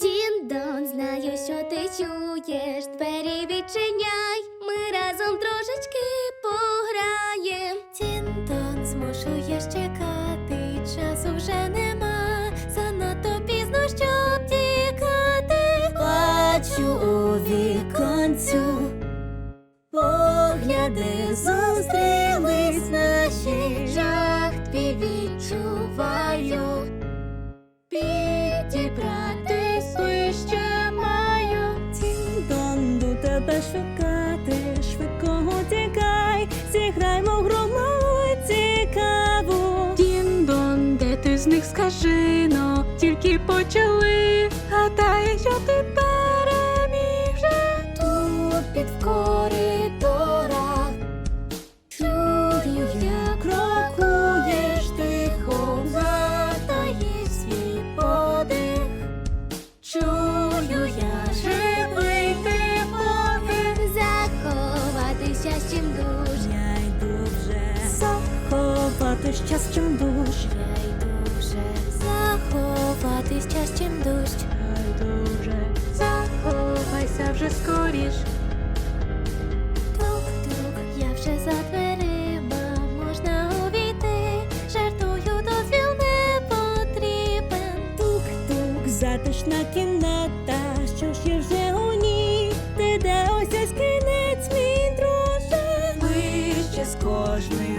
Дін-дон, знаю, що ти чуєш. Двері відчиняй, ми разом трошечки пограєм. Дін-дон, змушуєш чекати, часу вже нема. Занадто пізно, щоб тікати. Бачу у віконцю. Погляди зустрілись наші жах твій відчуваю. Підібратись тебе шукати, швидко тікай, зіграймо малу цікаву. Дін-дон, де ти з них скажи, но тільки почали. Гадаю, що ти З чим душ. Я йду вже заховати щастям душ. Я йду вже заховатись час чим дощ. Я йду вже. Заховайся вже скоріш. Тук-тук, я вже за дверима, можна увійти. Жартую, дозвіл не потрібен. Тук-тук, затишна кімната, що ж є вже у ній, ти де Ближче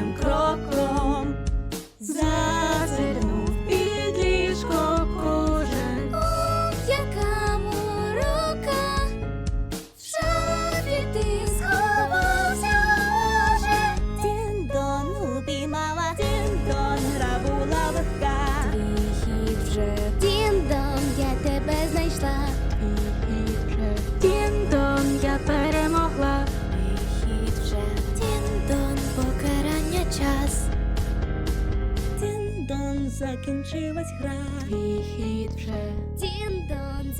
закінчилась гра. Твій хід вже. Дін-дон.